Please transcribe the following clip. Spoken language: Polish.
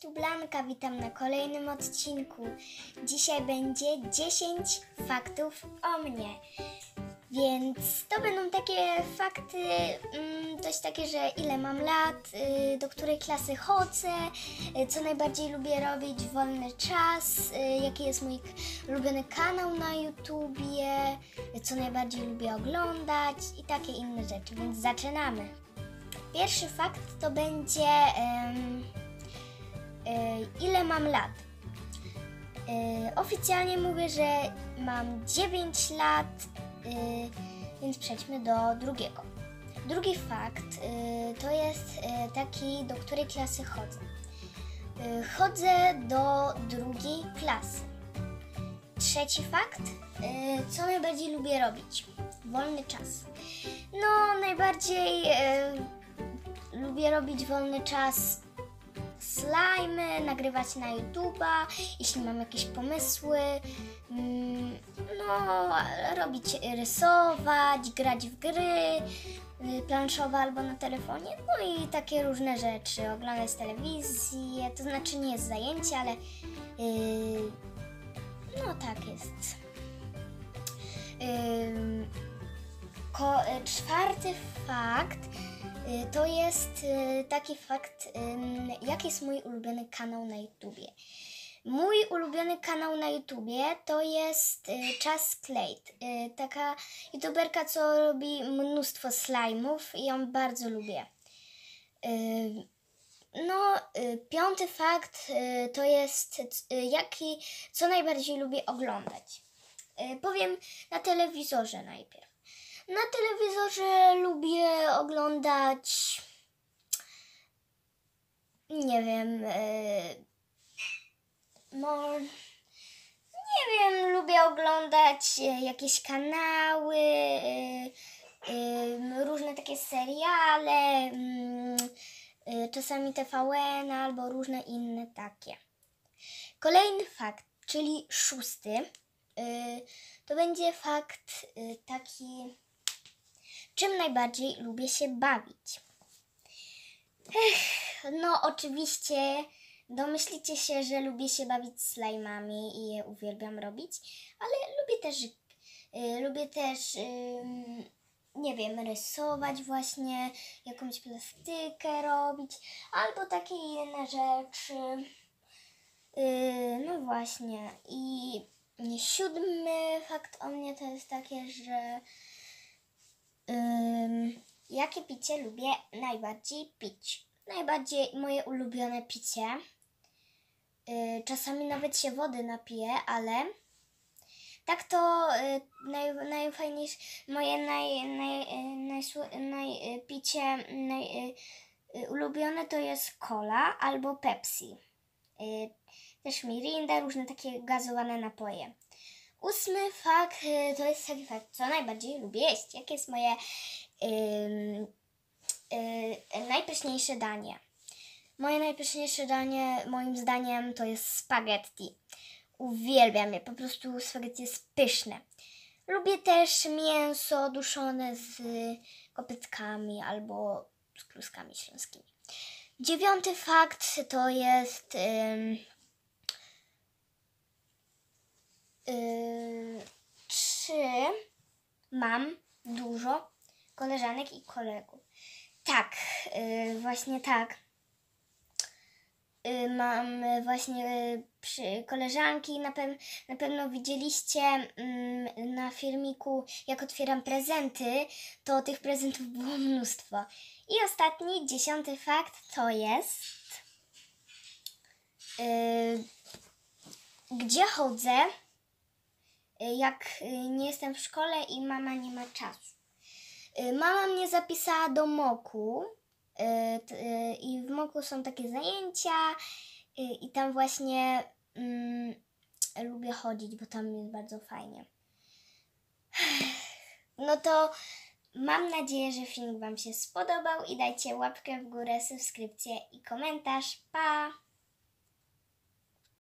tu Blanka, witam na kolejnym odcinku. Dzisiaj będzie 10 faktów o mnie. Więc to będą takie fakty, mm, coś takie, że ile mam lat, y, do której klasy chodzę, y, co najbardziej lubię robić w wolny czas, y, jaki jest mój ulubiony kanał na YouTubie, co najbardziej lubię oglądać i takie inne rzeczy. Więc zaczynamy. Pierwszy fakt to będzie e, ile mam lat. E, oficjalnie mówię, że mam 9 lat, e, więc przejdźmy do drugiego. Drugi fakt e, to jest e, taki, do której klasy chodzę. E, chodzę do drugiej klasy. Trzeci fakt, e, co najbardziej lubię robić? Wolny czas. No, najbardziej e, lubię robić wolny czas slajmy, nagrywać na YouTube'a, jeśli mam jakieś pomysły. Mm, No, robić, rysować, grać w gry y, planszowe albo na telefonie, no i takie różne rzeczy, oglądać telewizję, to znaczy nie jest zajęcie, ale yy, no tak jest. Ym, ko- y, czwarty fakt to jest y, taki fakt, jaki jest mój ulubiony kanał na YouTubie. Mój ulubiony kanał na YouTubie to jest y, Czas. Y, taka youtuberka, co robi mnóstwo slajmów i ją bardzo lubię. Y, no, y, piąty fakt y, to jest, y, jaki, co najbardziej lubię oglądać. Y, powiem na telewizorze najpierw. Na telewizorze lubię oglądać. Nie wiem. Yy, no. Nie wiem, lubię oglądać e, jakieś kanały, yy, różne takie seriale, mm, czasami TVN albo różne inne takie. Kolejny fakt, czyli szósty, to będzie fakt taki czym najbardziej lubię się bawić? Ech, no, oczywiście domyślicie się, że lubię się bawić slajmami i je uwielbiam robić, ale lubię też, y, lubię też, ym, nie wiem, rysować właśnie, jakąś plastykę robić, albo takie inne rzeczy. Yy, no właśnie. I siódmy fakt o mnie to jest takie, że Ym, jakie picie lubię najbardziej pić? Najbardziej moje ulubione picie. Yy, czasami nawet się wody napiję, ale tak to yy, naj, najfajniejsze, moje naj, naj, najsłu- naj, yy, picie naj, ulubione to jest cola albo Pepsi. Też Mirinda, różne takie gazowane napoje. Ósmy fakt y, to jest taki fakt, co najbardziej lubię jeść. Jakie jest moje ym, y, najpyszniejsze danie? Moje najpyszniejsze danie, moim zdaniem, to jest spaghetti. Uwielbiam je, po prostu spaghetti jest pyszne. Lubię też mięso duszone z kopytkami albo z kluskami śląskimi. Dziewiąty fakt to jest. Ym, Yy, czy mam dużo koleżanek i kolegów? Tak, yy, właśnie tak. Yy, mam yy, właśnie yy, przy koleżanki, na, na pewno widzieliście mm, na filmiku, jak otwieram prezenty, to tych prezentów było mnóstwo. I ostatni, dziesiąty fakt to jest, yy, gdzie chodzę, y, jak y, nie jestem w szkole i mama nie ma czasu. Y, Mama mnie zapisała do MOKU i w MOKU są takie zajęcia i tam właśnie mm, lubię chodzić, bo tam jest bardzo fajnie. No to mam nadzieję, że film Wam się spodobał i dajcie łapkę w górę, subskrypcję i komentarz. Pa!